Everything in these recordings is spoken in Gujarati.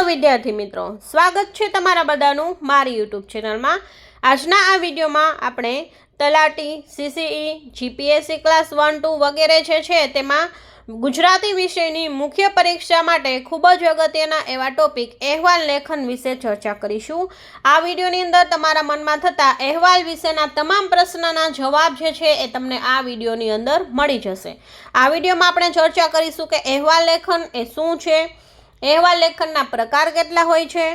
હેલો વિદ્યાર્થી મિત્રો. સ્વાગત છે તમારા બધાનું મારી યુટ્યુબ ચેનલમાં આજના આ વિડીયોમાં આપણે તલાટી CCE GPSC class one two વગેરે જે છે તેમાં ગુજરાતી વિષયની મુખ્ય પરીક્ષા માટે ખૂબ જ અગત્યના એવા ટોપિક અહેવાલ લેખન વિશે ચર્ચા કરીશું. આ વિડીયોની અંદર તમારા મનમાં થતા અહેવાલ વિશેના તમામ પ્રશ્નના જવાબ જે છે એ તમને આ વિડીયોની અંદર મળી જશે. આ વિડીયોમાં આપણે ચર્ચા કરીશું કે અહેવાલ લેખન એ શું છે અહેવાલ લેખનના પ્રકાર કેટલા હોય છે?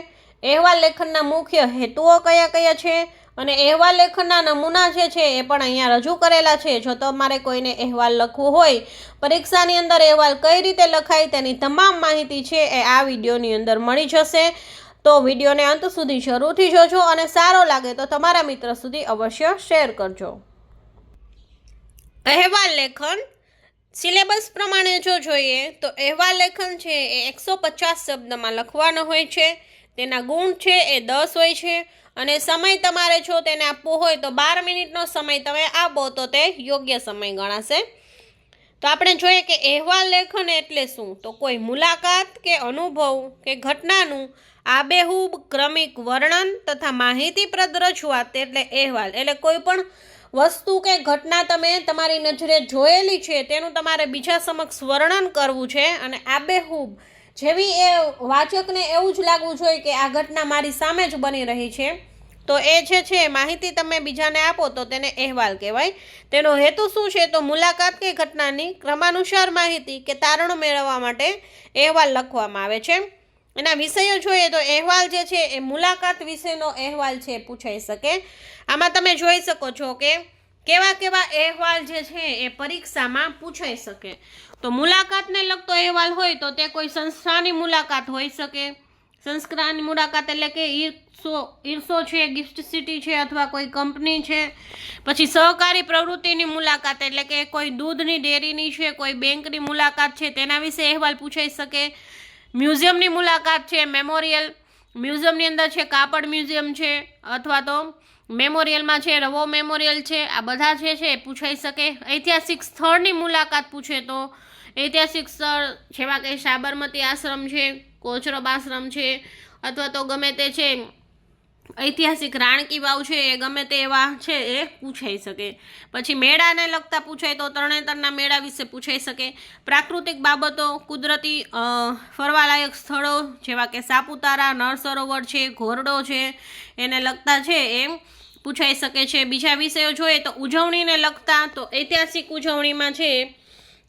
અહેવાલ લેખનના મુખ્ય હેતુઓ કયા કયા છે? અને અહેવાલ લેખનના નમૂના જે છે એ પણ અહીંયા રજૂ કરેલા છે. જો તમારે કોઈને અહેવાલ લખવું હોય, પરીક્ષાની અંદર અહેવાલ કઈ રીતે લખાય તેની તમામ માહિતી છે એ આ વિડીયોની અંદર મળી જશે. તો વિડીયોને અંત સુધી જરૂરથી જોજો અને સારો લાગે તો તમારા મિત્ર સુધી અવશ્ય શેર કરજો. અહેવાલ લેખન સિલેબસ પ્રમાણે જો જોઈએ તો અહેવાલ લેખન છે એ એકસો પચાસ શબ્દમાં લખવાનો હોય છે. તેના ગુણ છે એ દસ હોય છે. અને સમય તમારે જો તેને આપવો હોય તો બાર મિનિટનો સમય તમે આપો તો તે યોગ્ય સમય ગણાશે. તો આપણે જોઈએ કે અહેવાલ લેખન એટલે શું? તો કોઈ મુલાકાત કે અનુભવ કે ઘટનાનું આબેહૂબ ક્રમિક વર્ણન તથા માહિતીપ્રદ રજૂઆત એટલે અહેવાલ. એટલે કોઈ પણ વસ્તુ કે ઘટના તમે તમારી નજરે જોયેલી છે, તેનું તમારે બીજા સમક્ષ વર્ણન કરવું છે અને આબેહૂબ જેવી એ વાચકને એવું જ લાગવું જોઈએ કે આ ઘટના મારી સામે જ બની રહી છે. તો એ જે છે, માહિતી તમે બીજાને આપો તો તેને અહેવાલ કહેવાય. તેનો હેતુ શું છે તો મુલાકાત કે ઘટનાની ક્રમાનુસાર માહિતી કે તારણ મેળવવા માટે અહેવાલ લખવામાં આવે છે. એના વિષયો જોઈએ તો અહેવાલ જે છે, એ મુલાકાત વિશેનો અહેવાલ છે, પૂછાઈ શકે. આમાં તમે જોઈ શકો છો કે કેવા કેવા અહેવાલ જે છે એ પરીક્ષામાં પૂછાઈ શકે. તો મુલાકાતને લગતો અહેવાલ હોય તો તે કોઈ સંસ્થાની મુલાકાત હોઈ શકે. સંસ્કારની મુલાકાત એટલે કે ઈર્સો ઈર્સો છે, ગિફ્ટ સિટી છે અથવા કોઈ કંપની છે. પછી સહકારી પ્રવૃત્તિની મુલાકાત એટલે કે કોઈ દૂધની, ડેરીની છે, કોઈ બેંકની મુલાકાત છે, તેના વિશે અહેવાલ પૂછાઈ શકે. મ્યુઝિયમની મુલાકાત છે, મેમોરિયલ. મ્યુઝિયમની અંદર છે, કાપડ મ્યુઝિયમ છે, અથવા તો મેમોરિયલમાં છે, રવો મેમોરિયલ છે, આ બધા જે છે એ પૂછાઈ શકે. ઐતિહાસિક સ્થળની મુલાકાત પૂછે તો, ઐતિહાસિક સ્થળ જેવા કે સાબરમતી આશ્રમ છે, કોચરબ આશ્રમ છે, અથવા તો ગમે તે છે ઐતિહાસિક રાણકી વાવ છે, એ ગમે તે એવા છે, એ પૂછાઈ શકે. પછી મેળાને લગતા પૂછાય તો તરણેતરના મેળા વિશે પૂછાઈ શકે. પ્રાકૃતિક બાબતો, કુદરતી ફરવાલાયક સ્થળો જેવા કે સાપુતારા નળ સરોવર છે, ઘોરડો છે, એને લગતા છે એ પૂછાઈ શકે છે. બીજા વિષયો જોઈએ તો ઉજવણીને લગતા તો ઐતિહાસિક ઉજવણીમાં છે,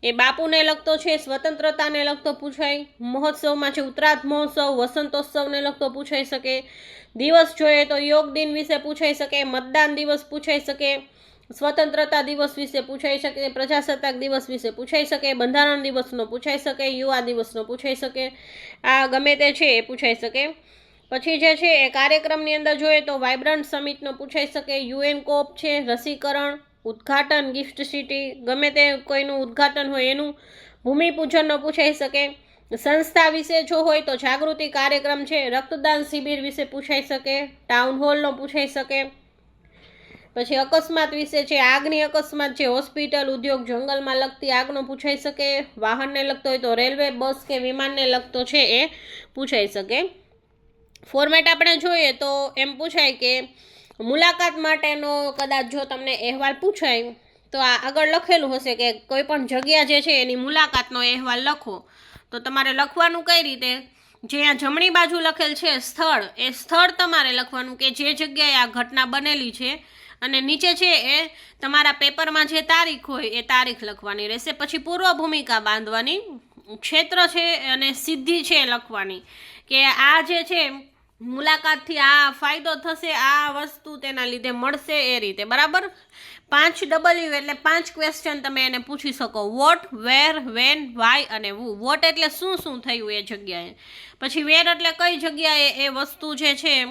એ બાપુને લગતો છે, સ્વતંત્રતાને લગતો પૂછાય. મહોત્સવમાં છે ઉત્તરાધ મહોત્સવ, વસંતોત્સવને લગતો પૂછાઈ શકે. દિવસ જોઈએ તો યોગ દિન વિશે પૂછાઈ શકે, મતદાન દિવસ પૂછાઈ શકે, સ્વતંત્રતા દિવસ વિશે પૂછાઈ શકે, પ્રજાસત્તાક દિવસ વિશે પૂછાઈ શકે, બંધારણ દિવસનો પૂછાઈ શકે, યુવા દિવસનો પૂછાઈ શકે. આ ગમે તે છે એ પૂછાઈ શકે. પછી જે છે એ કાર્યક્રમની અંદર જોઈએ તો વાઇબ્રન્ટ સમિટનો પૂછાઈ શકે, યુએન કોપ છે, રસીકરણ, ઉદ્ઘાટન, ગિફ્ટ સિટી, ગમે તે કોઈનું ઉદ્ઘાટન હોય એનું ભૂમિપૂજનનો પૂછાઈ શકે. સંસ્થા વિશે જો હોય તો જાગૃતિ કાર્યક્રમ છે. રક્તદાન શિબિર વિશે પૂછાઈ શકે ટાઉન હોલનો પૂછાઈ શકે. પછી અકસ્માત વિશે છે, આગની અકસ્માત છે, હોસ્પિટલ, ઉદ્યોગ, જંગલમાં લગતી આગનો પૂછાઈ શકે, વાહનને લગતો હોય તો રેલવે, બસ કે વિમાનને લગતો છે એ પૂછાઈ શકે. ફોર્મેટ આપણે જોઈએ તો એમ પૂછાય કે મુલાકાત માટેનો કદાચ જો તમને અહેવાલ પૂછાય, તો આ આગળ લખેલું હશે કે કોઈ પણ જગ્યા જે છે એની મુલાકાતનો અહેવાલ લખો. તો તમારે લખવાનું કઈ રીતે? જે આ જમણી બાજુ લખેલ છે સ્થળ, એ સ્થળ તમારે લખવાનું કે જે જગ્યાએ આ ઘટના બનેલી છે. અને નીચે છે એ તમારા પેપરમાં જે તારીખ હોય એ તારીખ લખવાની રહેશે. પછી પૂર્વ ભૂમિકા બાંધવાની, ક્ષેત્ર છે અને સિદ્ધિ છે લખવાની. કે આ જે છે, મુલાકાતથી આ ફાયદો થશે, આ વસ્તુ તેના લીધે મળશે એ રીતે. બરાબર? પાંચ ડબલ્યુ એટલે પાંચ ક્વેશ્ચન તમે એને પૂછી શકો. વોટ વેર વેન વાય અને વુ વોટ એટલે શું શું થયું એ જગ્યાએ? પછી વેર એટલે કઈ જગ્યાએ એ વસ્તુ જે છે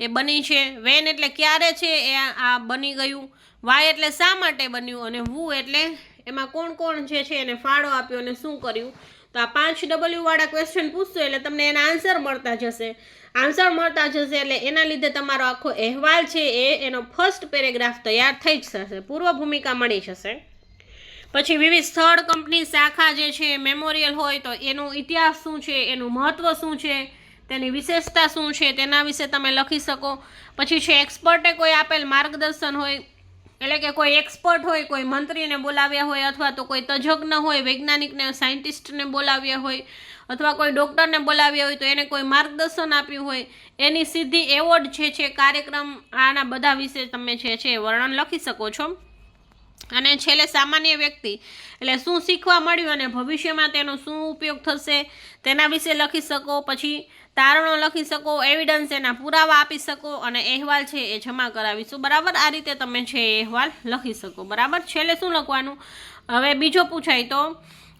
એ બની છે? વેન એટલે ક્યારે છે એ આ બની ગયું? વાય એટલે શા માટે બન્યું? અને વુ એટલે એમાં કોણ કોણ જે છે એને ફાળો આપ્યો અને શું કર્યું? તો આ પાંચ ડબલ્યુવાળા ક્વેશ્ચન પૂછશો એટલે તમને એના આન્સર મળતા જશે. આન્સર મળતા જશે એટલે એના લીધે તમારો આખો અહેવાલ છે એ, એનો ફર્સ્ટ પેરેગ્રાફ તૈયાર થઈ જ જશે. પૂર્વ ભૂમિકા મળી જશે. પછી વિવિધ સ્થળ કંપની શાખા જે છે મેમોરિયલ હોય તો એનો ઇતિહાસ શું છે, એનું મહત્ત્વ શું છે, તેની વિશેષતા શું છે, તેના વિશે તમે લખી શકો. પછી છે એક્સપર્ટે કોઈ આપેલ માર્ગદર્શન હોય એટલે કે કોઈ એક્સપર્ટ હોય, કોઈ મંત્રીને બોલાવ્યા હોય અથવા તો કોઈ તજજ્ઞ હોય, વૈજ્ઞાનિકને સાયન્ટિસ્ટને બોલાવ્યા હોય અથવા કોઈ ડૉક્ટરને બોલાવ્યા હોય તો એને કોઈ માર્ગદર્શન આપ્યું હોય, એની સીધી એવોર્ડ છે છે, કાર્યક્રમ આના બધા વિશે તમે છે છે વર્ણન લખી શકો છો. અને છેલ્લે સામાન્ય વ્યક્તિ, એટલે શું શીખવા મળ્યું અને ભવિષ્યમાં તેનો શું ઉપયોગ થશે તેના વિશે લખી શકો, પછી તારણો લખી શકો એવિડન્સ એના પુરાવા આપી શકો અને અહેવાલ છે એ જમા કરાવીશું. બરાબર? આ રીતે તમે છે અહેવાલ લખી શકો. બરાબર? છેલ્લે શું લખવાનું? હવે બીજો પૂછાય તો,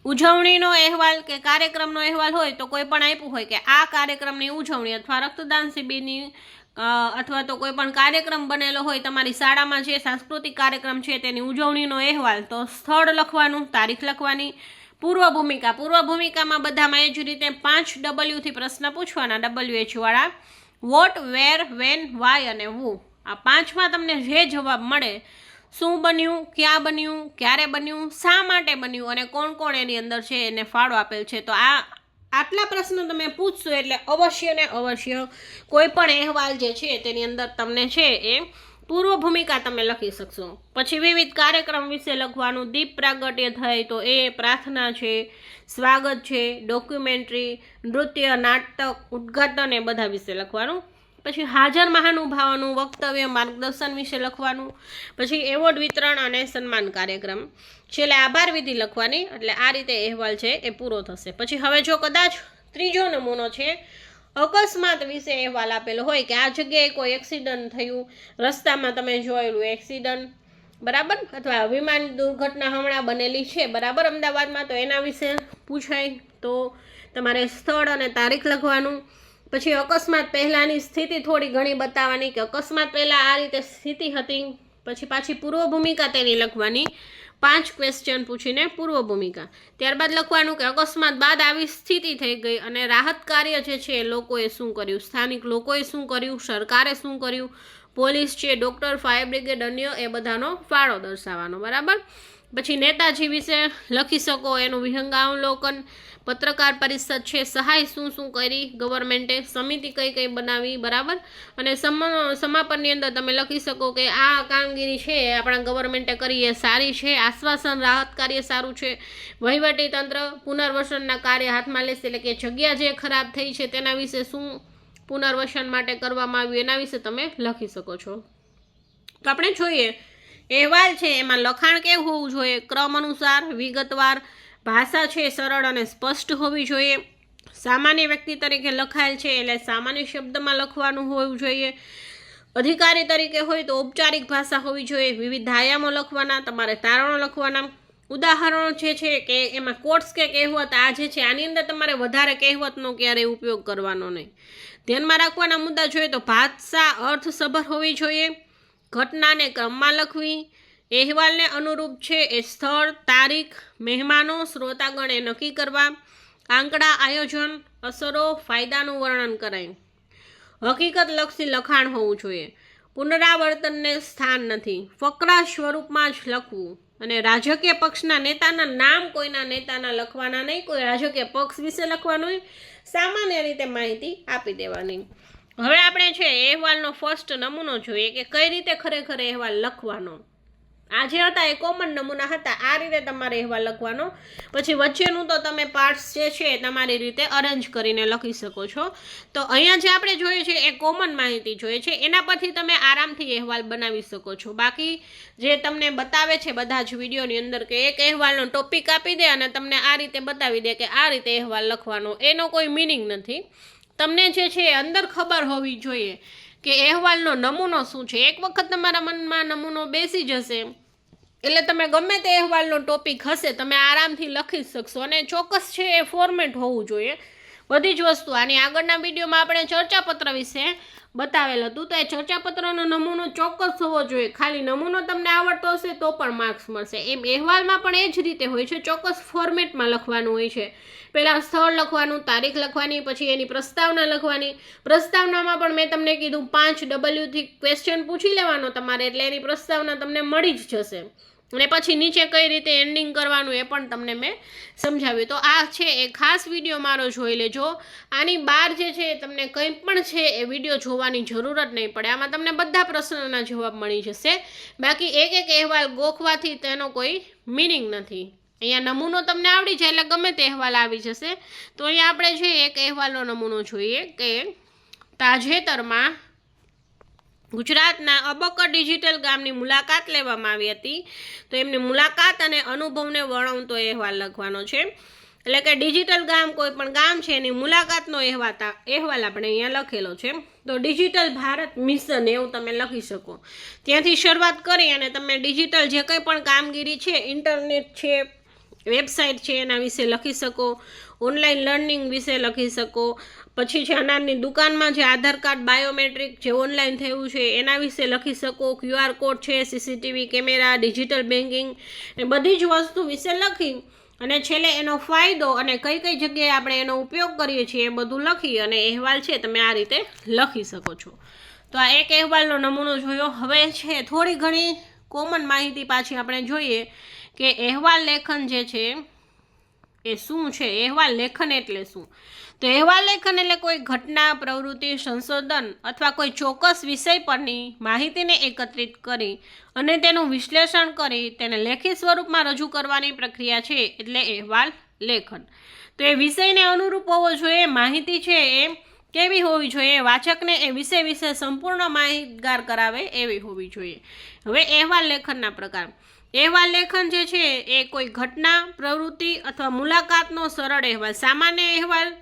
ઉજવણીનો અહેવાલ કે કાર્યક્રમનો અહેવાલ હોય તો કોઈ પણ આપ્યું હોય કે આ કાર્યક્રમની ઉજવણી અથવા રક્તદાન શિબિરની અથવા તો કોઈ પણ કાર્યક્રમ બનેલો હોય, તમારી શાળામાં જે સાંસ્કૃતિક કાર્યક્રમ છે તેની ઉજવણીનો અહેવાલ તો સ્થળ લખવાનું, તારીખ લખવાની પૂર્વ ભૂમિકા પૂર્વ ભૂમિકામાં બધામાં એ જ રીતે પાંચ ડબલ્યુથી પ્રશ્ન પૂછવાના. ડબલ્યુ એચવાળા વોટ વેર વેન વાય અને વુ આ પાંચમાં તમને જે જવાબ મળે, શું બન્યું, ક્યાં બન્યું, ક્યારે બન્યું, શા માટે બન્યું અને કોણ કોણ એની અંદર છે એને ફાળો આપેલ છે. તો આ આટલા પ્રશ્નો તમે પૂછશો એટલે અવશ્ય ને અવશ્ય કોઈ પણ અહેવાલ જે છે તેની અંદર તમને છે એ પૂર્વ ભૂમિકા તમે લખી શકશો. પછી વિવિધ કાર્યક્રમ વિશે લખવાનું દીપ પ્રાગટ્ય થાય તો એ પ્રાર્થના છે, સ્વાગત છે, ડોક્યુમેન્ટરી, નૃત્ય, નાટક, ઉદ્ઘાટન એ બધા વિશે લખવાનું. પછી હાજર મહાનુભાવોનું વક્તવ્ય, માર્ગદર્શન વિશે લખવાનું. પછી એવોર્ડ વિતરણ અને સન્માન કાર્યક્રમ. છેલ્લે આભાર વિધિ લખવાની, એટલે આ રીતે અહેવાલ છે એ પૂરો થશે. પછી હવે જો કદાચ ત્રીજો નમૂનો છે અકસ્માત વિશે અહેવાલ આપેલો હોય કે આ જગ્યાએ કોઈ એક્સિડન્ટ થયું, રસ્તામાં તમે જોયેલું એક્સિડન્ટ બરાબર? અથવા વિમાન દુર્ઘટના હમણાં બનેલી છે, બરાબર? અમદાવાદમાં તો એના વિશે પૂછાય. તો તમારે સ્થળ અને તારીખ લખવાનું. પછી અકસ્માત પહેલાંની સ્થિતિ થોડી ઘણી બતાવવાની કે અકસ્માત પહેલાં આ રીતે સ્થિતિ હતી. પછી પાછી પૂર્વ ભૂમિકા તેની લખવાની. પાંચ ક્વેશ્ચન પૂછીને પૂર્વ ભૂમિકા ત્યારબાદ લખવાનું કે અકસ્માત બાદ આવી સ્થિતિ થઈ ગઈ અને રાહત કાર્ય જે છે એ લોકોએ શું કર્યું? સ્થાનિક લોકોએ શું કર્યું? સરકારે શું કર્યું? પોલીસ છે, ડૉક્ટર, ફાયર બ્રિગેડ અન્ય એ બધાનો ફાળો દર્શાવવાનો, બરાબર? પછી નેતાજી વિશે લખી શકો, એનું વિહંગાવલોકન પત્રકાર પરિષદ છે. સહાય શું શું કરી ગવર્મેન્ટે? સમિતિ કઈ કઈ બનાવી? બરાબર? અને સમ, સમાપનની અંદર તમે લખી શકો કે આ કામગીરી છે, આપણા ગવર્મેન્ટે કરી એ સારી છે, આશ્વાસન, રાહત કાર્ય સારું છે. વહીવટી તંત્ર પુનર્વસનના કાર્ય હાથમાં લેશે, એટલે કે જગ્યા જે ખરાબ થઈ છે તેના વિશે શું પુનર્વસન માટે કરવામાં આવ્યું એના વિશે તમે લખી શકો છો. તો આપણે જોઈએ. અહેવાલ છે, એમાં લખાણ કેવું હોવું જોઈએ? ક્રમ અનુસાર, વિગતવાર ભાષા છે સરળ અને સ્પષ્ટ હોવી જોઈએ. સામાન્ય વ્યક્તિ તરીકે લખાયેલ છે એટલે સામાન્ય શબ્દમાં લખવાનું હોવું જોઈએ. અધિકારી તરીકે હોય તો ઔપચારિક ભાષા હોવી જોઈએ. વિવિધ આયામો લખવાના, તમારે તારણો લખવાના. ઉદાહરણો જે છે કે એમાં કોટ્સ કે કહેવત આ જે છે, આની અંદર તમારે વધારે કહેવતનો ક્યારેય ઉપયોગ કરવાનો નહીં. ધ્યાનમાં રાખવાના મુદ્દા જોઈએ તો ભાષા અર્થસભર હોવી જોઈએ. ઘટનાને ક્રમમાં લખવી અહેવાલને અનુરૂપ છે એ સ્થળ, તારીખ, મહેમાનો, શ્રોતાગણે નક્કી કરવા, આંકડા, આયોજન, અસરો, ફાયદાનું વર્ણન કરાય. હકીકત લક્ષી લખાણ હોવું જોઈએ. પુનરાવર્તનને સ્થાન નથી. ફકરા સ્વરૂપમાં જ લખવું. અને રાજકીય પક્ષના નેતાના નામ કોઈના નેતાના લખવાના નહીં, કોઈ રાજકીય પક્ષ વિશે લખવાનું સામાન્ય રીતે માહિતી આપી દેવાની. હવે આપણે છે અહેવાલનો ફર્સ્ટ નમૂનો જોઈએ કે કઈ રીતે ખરેખર અહેવાલ લખવાનો. આ જે હતા એ કોમન નમૂના હતા. આ રીતે તમારે અહેવાલ લખવાનો. પછી વચ્ચેનું તો તમે પાર્ટ્સ જે છે તમારી રીતે અરેન્જ કરીને લખી શકો છો. તો અહીંયા જે આપણે જોઈએ છે એ કોમન માહિતી જોઈએ છે. એના પરથી તમે આરામથી અહેવાલ બનાવી શકો છો. બાકી જે તમને બતાવે છે બધા જ વિડીયોની અંદર કે એક અહેવાલનો ટોપિક આપી દે અને તમને આ રીતે બતાવી દે કે આ રીતે અહેવાલ લખવાનો. એનો કોઈ મિનિંગ નથી. તમને જે છે અંદર ખબર હોવી જોઈએ કે અહેવાલનો નમૂનો શું છે. એક વખત તમારા મનમાં નમૂનો બેસી જશે. એટલે તમે ગમે તે અહેવાલનો ટોપિક હશે, તમે આરામથી લખી શકશો અને ચોક્કસ છે એ ફોર્મેટ હોવું જોઈએ. બધી જ વસ્તુ. આની આગળના વિડીયોમાં આપણે ચર્ચાપત્ર વિશે બતાવેલ હતું. તો એ ચર્ચાપત્રનો નમૂનો ચોક્કસ હોવો જોઈએ. ખાલી નમૂનો તમને આવડતો હશે તો પણ માર્ક્સ મળશે. એમ અહેવાલમાં પણ એ જ રીતે હોય છે. ચોક્કસ ફોર્મેટમાં લખવાનું હોય છે. પહેલાં સ્થળ લખવાનું, તારીખ લખવાની, પછી એની પ્રસ્તાવના લખવાની. પ્રસ્તાવનામાં પણ મેં તમને કીધું પાંચ ડબલ્યુથી ક્વેશ્ચન પૂછી લેવાનો તમારે, એટલે એની પ્રસ્તાવના તમને મળી જ જશે. અને પછી નીચે કઈ રીતે એન્ડિંગ કરવાનું એ પણ તમને મેં સમજાવ્યું. તો આ છે એ ખાસ વીડિયો મારો જોઈ લેજો. આની બહાર જે છે એ તમને કંઈ પણ છે એ વીડિયો જોવાની જરૂર જ નહીં પડે. આમાં તમને બધા પ્રશ્નોના જવાબ મળી જશે. બાકી એક એક અહેવાલ ગોખવાથી તેનો કોઈ મિનિંગ નથી. અહીંયા નમૂનો તમને આવડી જાય એટલે ગમે તે અહેવાલ આવી જશે. તો અહીંયા આપણે છે એક અહેવાલનો નમૂનો જોઈએ કે તાજેતરમાં ગુજરાતના અબકર ડિજિટલ ગામની મુલાકાત લેવામાં આવી હતી. તો એમની મુલાકાત અને અનુભવને વર્ણવતો અહેવાલ લખવાનો છે. એટલે કે ડિજિટલ ગામ કોઈ પણ ગામ છે, એની મુલાકાતનો અહેવાલ અહેવાલ આપણે અહીંયા લખેલો છે. તો ડિજિટલ ભારત મિશન એવું તમે લખી શકો. ત્યાંથી શરૂઆત કરી અને તમે ડિજિટલ જે કંઈ પણ કામગીરી છે, ઇન્ટરનેટ છે, વેબસાઇટ છે, એના વિશે લખી શકો. ઓનલાઈન લર્નિંગ વિશે લખી શકો. પછી છે અનાજની દુકાનમાં જે આધાર કાર્ડ, બાયોમેટ્રિક જે ઓનલાઈન થયું છે, એના વિશે લખી શકો. ક્યુઆર કોડ છે, સીસીટીવી કેમેરા, ડિજિટલ બેન્કિંગ એ બધી જ વસ્તુ વિશે લખી અને છેલ્લે એનો ફાયદો અને કઈ કઈ જગ્યાએ આપણે એનો ઉપયોગ કરીએ છીએ એ બધું લખી અને અહેવાલ છે તમે આ રીતે લખી શકો છો. તો આ એક અહેવાલનો નમૂનો જોયો. હવે છે થોડી ઘણી કોમન માહિતી પાછી આપણે જોઈએ કે અહેવાલ લેખન જે છે એ શું છે? અહેવાલ લેખન એટલે શું? તો અહેવાલ લેખન એટલે કોઈ ઘટના, પ્રવૃત્તિ, સંશોધન અથવા કોઈ ચોક્કસ વિષય પરની માહિતીને એકત્રિત કરી અને તેનું વિશ્લેષણ કરી તેને લેખિત સ્વરૂપમાં રજૂ કરવાની પ્રક્રિયા છે એટલે અહેવાલ લેખન. તો એ વિષયને અનુરૂપ હોવો જોઈએ, માહિતી છે એ કેવી હોવી જોઈએ, વાચકને એ વિષય વિશે સંપૂર્ણ માહિતગાર કરાવે એવી હોવી જોઈએ. હવે અહેવાલ લેખનના પ્રકાર. અહેવાલ લેખન જે છે એ કોઈ ઘટના, પ્રવૃત્તિ અથવા મુલાકાતનો સરળ અહેવાલ. સામાન્ય અહેવાલ,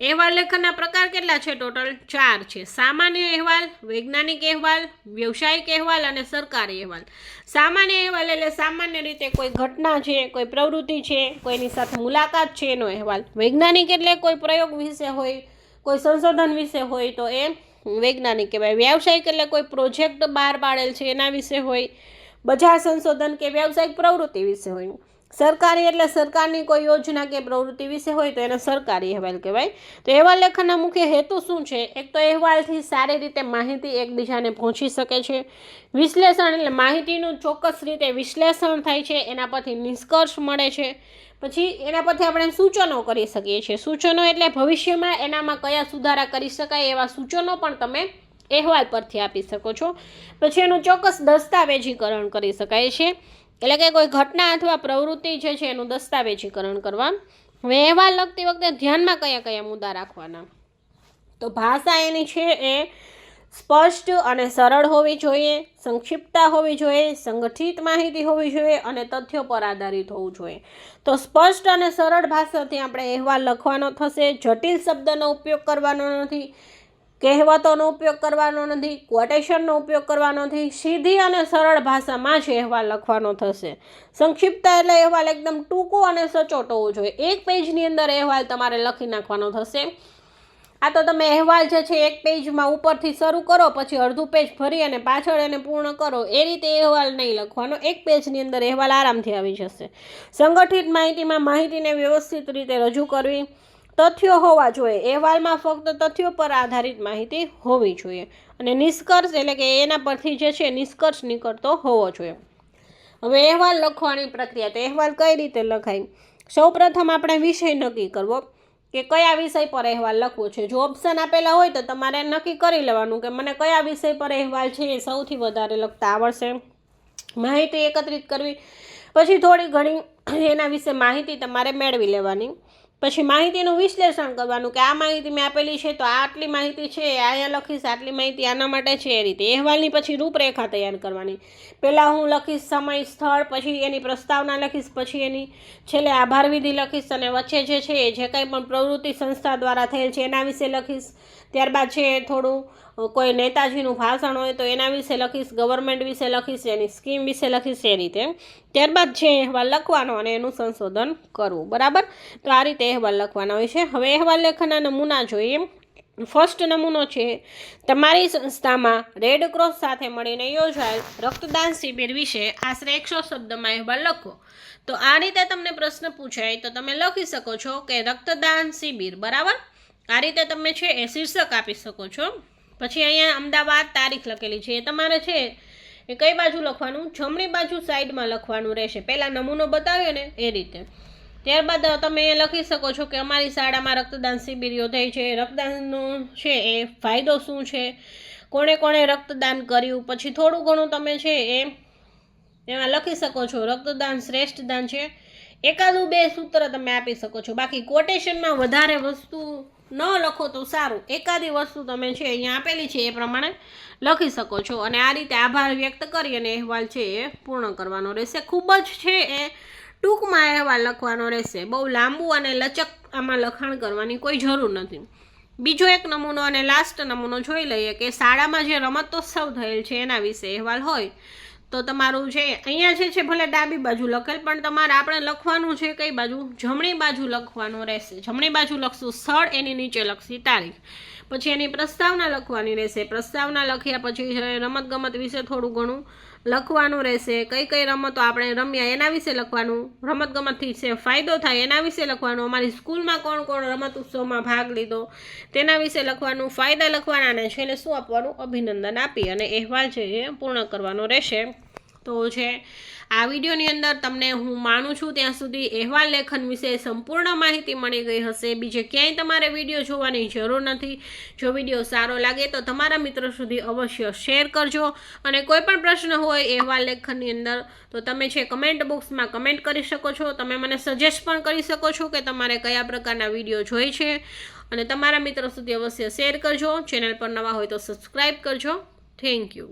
એવા લેખનના પ્રકાર કેટલા છે? ટોટલ ચાર છે. સામાન્ય અહેવાલ, વૈજ્ઞાનિક અહેવાલ, વ્યવસાયિક અહેવાલ અને સરકારી અહેવાલ. સામાન્ય અહેવાલ એટલે સામાન્ય રીતે કોઈ ઘટના છે, કોઈ પ્રવૃત્તિ છે, કોઈની સાથે મુલાકાત છે એનો અહેવાલ. વૈજ્ઞાનિક એટલે કોઈ પ્રયોગ વિશે હોય, કોઈ સંશોધન વિશે હોય તો એ વૈજ્ઞાનિક કહેવાય. વ્યવસાયિક એટલે કોઈ પ્રોજેક્ટ બહાર પાડેલ છે એના વિશે હોય બજાર સંશોધન કે વ્યવસાયિક પ્રવૃત્તિ વિશે હોય. સરકારી એટલે સરકારની કોઈ યોજના કે પ્રવૃત્તિ વિશે હોય તો એને સરકારી અહેવાલ કહેવાય. તો અહેવાલ લેખનના મુખ્ય હેતુ શું છે? એક તો અહેવાલથી સારી રીતે માહિતી એકબીજાને પહોંચી શકે છે. વિશ્લેષણ એટલે માહિતીનું ચોક્કસ રીતે વિશ્લેષણ થાય છે, એના પરથી નિષ્કર્ષ મળે છે. પછી એના પરથી આપણે સૂચનો કરી શકીએ છીએ. સૂચનો એટલે ભવિષ્યમાં એનામાં કયા સુધારા કરી શકાય એવા સૂચનો પણ તમે અહેવાલ પરથી આપી શકો છો. પછી એનું ચોક્કસ દસ્તાવેજીકરણ કરી શકાય છે. એટલે કે કોઈ ઘટના અથવા પ્રવૃત્તિ જે છે એનું દસ્તાવેજીકરણ કરવા. હવે અહેવાલ લખતી વખતે ધ્યાનમાં કયા કયા મુદ્દા રાખવાના? તો ભાષા એની છે એ સ્પષ્ટ અને સરળ હોવી જોઈએ, સંક્ષિપ્તતા હોવી જોઈએ, સંગઠિત માહિતી હોવી જોઈએ અને તથ્યો પર આધારિત હોવું જોઈએ. તો સ્પષ્ટ અને સરળ ભાષાથી આપણે અહેવાલ લખવાનો થશે. જટિલ શબ્દનો ઉપયોગ કરવાનો નથી. કહેવતોનો ઉપયોગ કરવાનો નથી કોટેશનનો ઉપયોગ કરવાનો નથી, સીધી અને સરળ ભાષામાં જ અહેવાલ લખવાનો થશે. સંક્ષિપ્ત એટલે અહેવાલ એકદમ ટૂંકો અને સચોટ હોવો જોઈએ. એક પેજની અંદર અહેવાલ તમારે લખી નાખવાનો થશે. આ તો તમે અહેવાલ જે છે એક પેજમાં ઉપરથી શરૂ કરો, પછી અડધું પેજ ભરી અને પાછળ એને પૂર્ણ કરો. એ રીતે અહેવાલ નહીં લખવાનો. એક પેજની અંદર અહેવાલ આરામથી આવી જશે. સંગઠિત માહિતીમાં માહિતીને વ્યવસ્થિત રીતે રજૂ કરવી. તથ્યો હોવા જોઈએ. અહેવાલમાં ફક્ત તથ્યો પર આધારિત માહિતી હોવી જોઈએ અને નિષ્કર્ષ એટલે કે એના પરથી જે છે નિષ્કર્ષ નીકળતો હોવો જોઈએ. હવે અહેવાલ લખવાની પ્રક્રિયા. તો અહેવાલ કઈ રીતે લખાય? સૌપ્રથમ આપણે વિષય નક્કી કરવો કે કયા વિષય પર અહેવાલ લખવો છે? જો ઓપ્શન આપેલા હોય તો તમારે નક્કી કરી લેવાનું કે મને કયા વિષય પર અહેવાલ છે એ સૌથી વધારે લખતા આવડશે. માહિતી એકત્રિત કરવી. પછી થોડી ઘણી એના વિશે માહિતી તમારે મેળવી લેવાની. પછી માહિતીનું વિશ્લેષણ કરવાનું કે આ માહિતી મેં આપેલી છે તો આટલી માહિતી છે અહીંયા લખીશ, આટલી માહિતી આના માટે છે એ રીતે. અહેવાલની પછી રૂપરેખા તૈયાર કરવાની. પહેલાં હું લખીશ સમય, સ્થળ, પછી એની પ્રસ્તાવના લખીશ, પછી એની છેલ્લે આભાર વિધિ લખીશ અને વચ્ચે જે છે જે કંઈ પણ પ્રવૃત્તિ સંસ્થા દ્વારા થયેલ છે એના વિશે લખીશ. ત્યારબાદ છે થોડું કોઈ નેતાજીનું ભાષણ હોય તો એના વિશે લખીશ ગવર્મેન્ટ વિશે લખીશ, એની સ્કીમ વિશે લખીશ એ રીતે. ત્યારબાદ છે અહેવાલ લખવાનો અને એનું સંશોધન કરવું, બરાબર? તો આ રીતે અહેવાલ લખવાના હોય છે. હવે અહેવાલ લેખનના નમૂના જોઈએ. ફર્સ્ટ નમૂનો છે, તમારી સંસ્થામાં રેડ ક્રોસ સાથે મળીને યોજાયેલ રક્તદાન શિબિર વિશે આશરે એકસો શબ્દમાં અહેવાલ લખો. તો આ રીતે તમને પ્રશ્ન પૂછાય તો તમે લખી શકો છો કે રક્તદાન શિબિર, બરાબર? આ રીતે તમે છે એ શીર્ષક આપી શકો છો. પછી અહીંયા અમદાવાદ તારીખ લખેલી છે. એ તમારે છે એ કઈ બાજુ લખવાનું? જમણી બાજુ સાઈડમાં લખવાનું રહેશે. પહેલાં નમૂનો બતાવ્યો ને એ રીતે. ત્યારબાદ તમે એ લખી શકો છો કે અમારી શાળામાં રક્તદાન શિબિર યોજાઈ છે. રક્તદાનનો છે એ ફાયદો શું છે? કોણે કોણે રક્તદાન કર્યું? પછી થોડું ઘણું તમે છે એ એમાં લખી શકો છો. રક્તદાન શ્રેષ્ઠ દાન છે. એકાદું બે સૂત્ર તમે આપી શકો છો. બાકી કોટેશનમાં વધારે વસ્તુ ન લખો તો સારું. એકાદી વસ્તુ તમે છે અહીંયા આપેલી છે એ પ્રમાણે લખી શકો છો. અને આ રીતે આભાર વ્યક્ત કરી અને અહેવાલ છે એ પૂર્ણ કરવાનો રહેશે. ખૂબ જ છે એ ટૂંકમાં અહેવાલ લખવાનો રહેશે. બહુ લાંબુ અને લચક આમાં લખાણ કરવાની કોઈ જરૂર નથી. બીજો એક નમૂનો અને લાસ્ટ નમૂનો જોઈ લઈએ કે શાળામાં જે રમતોત્સવ થયેલ છે એના વિશે અહેવાલ હોય તો તમારું છે અહીંયા જે છે, ભલે ડાબી બાજુ લખેલ, પણ તમારે આપણે લખવાનું છે કઈ બાજુ? જમણી બાજુ લખવાનું રહેશે. જમણી બાજુ લખશું સ્થળ, એની નીચે લખશી તારીખ. પછી એની પ્રસ્તાવના લખવાની રહેશે. પ્રસ્તાવના લખ્યા પછી રમતગમત વિશે થોડું ઘણું લખવાનું રહેશે. કઈ કઈ રમતો આપણે રમ્યા એના વિશે લખવાનું. રમતગમતથી છે, ફાયદો થાય એના વિશે લખવાનું. અમારી સ્કૂલમાં કોણ કોણ રમત ઉત્સવમાં ભાગ લીધો તેના વિશે લખવાનું. ફાયદા લખવાના અને છેલ્લે શું આપવાનું? અભિનંદન આપી અને અહેવાલ છે એ પૂર્ણ કરવાનો રહેશે. તો છે. આ વિડીયોની અંદર તમને હું માનું છું ત્યાં સુધી અહેવાલ લેખન વિશે સંપૂર્ણ માહિતી મળી ગઈ હશે. બીજે ક્યાંય તમારે વીડિયો જોવાની જરૂર નથી. જો વીડિયો સારો લાગે તો તમારા મિત્રો સુધી અવશ્ય શેર કરજો. અને કોઈ પણ પ્રશ્ન હોય અહેવાલ લેખનની અંદર તો તમે છે કમેન્ટ બોક્સમાં કમેન્ટ કરી શકો છો. તમે મને સજેસ્ટ પણ કરી શકો છો કે તમારે કયા પ્રકારના વીડિયો જોઈ છે. અને તમારા મિત્રો સુધી અવશ્ય શેર કરજો. ચેનલ પર નવા હોય તો સબસ્ક્રાઈબ કરજો. Thank you.